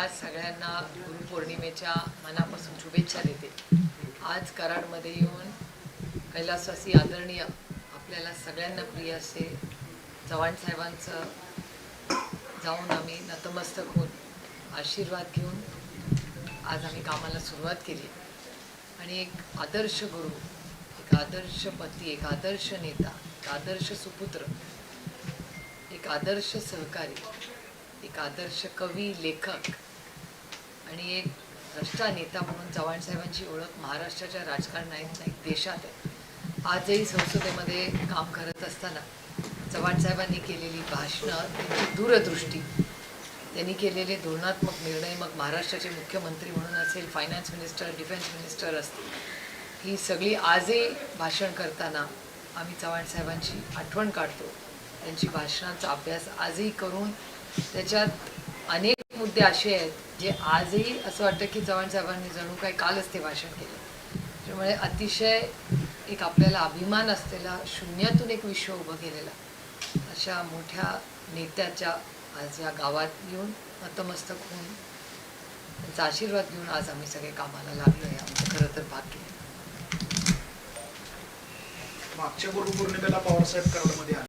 आज सगळ्यांना गुरुपौर्णिमेच्या मनापासून शुभेच्छा देते. आज कराडमध्ये येऊन कैलासवासी आदरणीय आपल्याला सगळ्यांना प्रिय असे चव्हाण साहेबांचं जाऊन आम्ही नतमस्तक होऊन आशीर्वाद घेऊन आज आम्ही कामाला सुरुवात केली. आणि एक आदर्श गुरु एक आदर्श पती एक आदर्श नेता एक आदर्श सुपुत्र एक आदर्श सहकारी एक आदर्श कवी लेखक आणि एक भ्रष्टा नेता म्हणून चव्हाण साहेबांची ओळख महाराष्ट्राच्या राजकारणात नाही देशात आहे. आजही संसदेमध्ये काम करत असताना चव्हाण साहेबांनी केलेली भाषणं त्यांची दूरदृष्टी त्यांनी केलेले धोरणात्मक निर्णय मग महाराष्ट्राचे मुख्यमंत्री म्हणून असेल फायनान्स मिनिस्टर डिफेन्स मिनिस्टर असतील ही सगळी आजही भाषण करताना आम्ही चव्हाण साहेबांची आठवण काढतो. त्यांची भाषणांचा अभ्यास आजही करून त्याच्यात अनेक मुद्दे असे आहेत जे आजही असं वाटतं की चव्हाण साहेबांनी जणू काय कालच ते भाषण केलं. त्यामुळे अतिशय एक आपल्याला अभिमान असलेला शून्यातून एक विश्व उभं केलेला. अशा मोठ्या नेत्याच्या आज या गावात येऊन नतमस्तक होऊन त्यांचा आशीर्वाद घेऊन आज आम्ही सगळे कामाला लागलो आहे आमचं खरं तर भाग्य मागच्या गुरुपौर्णिमेला पवारसाहेब कराडमध्ये आले.